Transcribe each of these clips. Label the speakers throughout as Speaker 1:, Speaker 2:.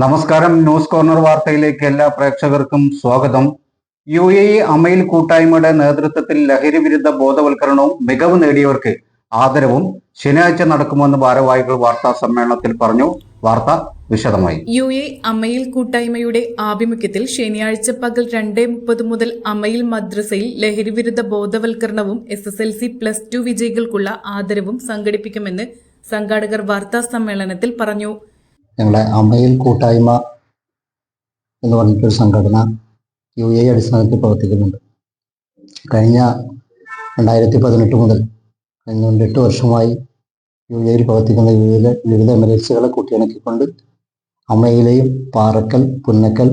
Speaker 1: നമസ്കാരം. News corner വാർത്തയിലേക്ക് എല്ലാ പ്രേക്ഷകർക്കും സ്വാഗതം. യു എ ഇ അമയിൽ കൂട്ടായ്മയുടെ നേതൃത്വത്തിൽ ലഹരി വിരുദ്ധ ബോധവൽക്കരണവും മികവ് നേടിയവർക്ക് ആദരവും ശനിയാഴ്ച നടക്കുമെന്ന് ഭാരവാഹികൾ വാർത്താ സമ്മേളനത്തിൽ പറഞ്ഞു. വാർത്ത വിശദമായി.
Speaker 2: യു എ അമയിൽ കൂട്ടായ്മയുടെ ആഭിമുഖ്യത്തിൽ ശനിയാഴ്ച പകൽ രണ്ടേ മുപ്പത് മുതൽ അമയിൽ മദ്രസയിൽ ലഹരിവിരുദ്ധ ബോധവൽക്കരണവും S S L C plus two വിജയികൾക്കുള്ള ആദരവും സംഘടിപ്പിക്കുമെന്ന് സംഘാടകർ വാർത്താ സമ്മേളനത്തിൽ പറഞ്ഞു.
Speaker 3: ഞങ്ങളുടെ അമയിൽ കൂട്ടായ്മ എന്ന് പറഞ്ഞിട്ടൊരു സംഘടന യു എ അടിസ്ഥാനത്തിൽ പ്രവർത്തിക്കുന്നുണ്ട്. കഴിഞ്ഞ രണ്ടായിരത്തി പതിനെട്ട് മുതൽ കഴിഞ്ഞ എട്ട് വർഷമായി യു എയിൽ പ്രവർത്തിക്കുന്ന വിവിധ വിവിധ എമിറേറ്റ്സുകളെ കൂട്ടിയിണക്കിക്കൊണ്ട് അമയിലെയും പാറക്കൽ പുന്നക്കൽ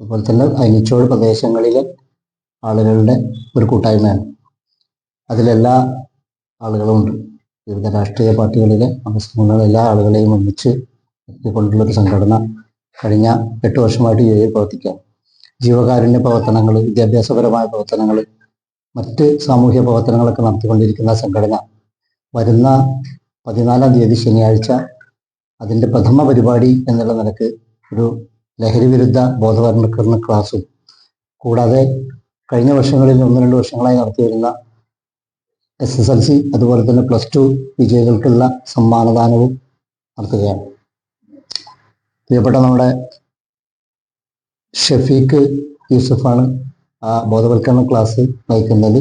Speaker 3: അതുപോലെ തന്നെ അനിച്ചോട് പ്രദേശങ്ങളിലെ ആളുകളുടെ ഒരു കൂട്ടായ്മയാണ്. അതിലെല്ലാ ആളുകളും ഉണ്ട് വിവിധ രാഷ്ട്രീയ പാർട്ടികളിലെ അംഗങ്ങളുടെ എല്ലാ ആളുകളെയും ഒന്നിച്ച് കൊണ്ടുള്ള ഒരു സംഘടന കഴിഞ്ഞ എട്ട് വർഷമായിട്ട് യു എ പ്രവർത്തിക്കാം ജീവകാരുണ്യ പ്രവർത്തനങ്ങൾ വിദ്യാഭ്യാസപരമായ പ്രവർത്തനങ്ങൾ മറ്റ് സാമൂഹ്യ പ്രവർത്തനങ്ങളൊക്കെ നടത്തിക്കൊണ്ടിരിക്കുന്ന സംഘടന വരുന്ന പതിനാലാം തീയതി ശനിയാഴ്ച അതിന്റെ പ്രഥമ പരിപാടി എന്നുള്ള നിലയ്ക്ക് ഒരു ലഹരി വിരുദ്ധ ബോധവൽക്കരണ ക്ലാസ്സും കൂടാതെ കഴിഞ്ഞ വർഷങ്ങളിൽ ഒന്ന് രണ്ട് വർഷങ്ങളായി നടത്തിവരുന്ന എസ് എസ് എൽ സി അതുപോലെ തന്നെ പ്ലസ് ടു വിജയികൾക്കുള്ള സമ്മാനദാനവും നടത്തുകയാണ്. പ്രിയപ്പെട്ട നമ്മുടെ ഷഫീഖ് യൂസഫാണ് ആ ബോധവൽക്കരണ ക്ലാസ് നയിക്കുന്നത്.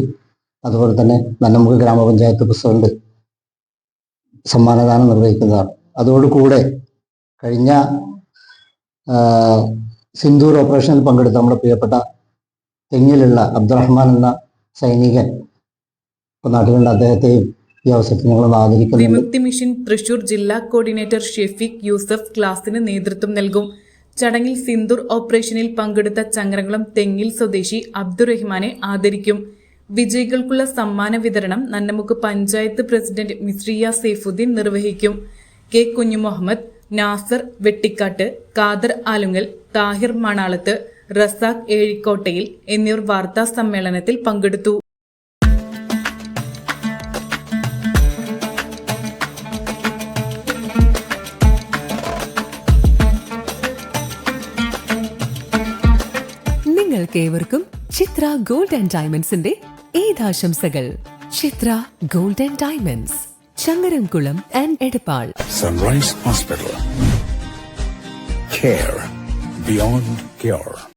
Speaker 3: അതുപോലെ തന്നെ നന്നമുഖ ഗ്രാമപഞ്ചായത്ത് പ്രസിഡന്റ് സമ്മാനദാനം നിർവഹിക്കുന്നതാണ്. അതോടുകൂടെ കഴിഞ്ഞ സിന്ദൂർ ഓപ്പറേഷനിൽ പങ്കെടുത്ത നമ്മുടെ പ്രിയപ്പെട്ട തെങ്ങിലുള്ള അബ്ദുറഹ്മാൻ എന്ന സൈനികൻ നാട്ടിലുണ്ട്. അദ്ദേഹത്തെയും ഈ ഞങ്ങൾ ആദരിക്കുന്നു
Speaker 2: വിമുക്തി മിഷൻ തൃശൂർ ജില്ലാ കോർഡിനേറ്റർ ഷെഫീഖ് യൂസഫ് ക്ലാസിന് നേതൃത്വം നൽകും. ചടങ്ങിൽ സിന്ദൂർ ഓപ്പറേഷനിൽ പങ്കെടുത്ത ചങ്ങരകുളം തെങ്ങിൽ സ്വദേശി അബ്ദുറഹ്മാനെ ആദരിക്കും. വിജയികൾക്കുള്ള സമ്മാന വിതരണം നന്നമുക്ക് പഞ്ചായത്ത് പ്രസിഡന്റ് മിസ്രിയ സെയ്ഫുദ്ദീൻ നിർവഹിക്കും. കെ കുഞ്ഞുമുഹമ്മദ് നാസർ വെട്ടിക്കാട്ട് ഖാദർ ആലുങ്ങൽ താഹിർ മണാളത്ത് റസാഖ് ഏഴിക്കോട്ടയിൽ എന്നിവർ വാർത്താ സമ്മേളനത്തിൽ പങ്കെടുത്തു.
Speaker 4: നിങ്ങൾക്കേവർക്കും ചിത്ര ഗോൾഡ് ആൻഡ് ഡയമണ്ട്സിന്റെ ഏതാശംസകൾ Chithra gold and diamonds Changaramkulam and Edappal.
Speaker 5: Sunrise hospital care beyond cure.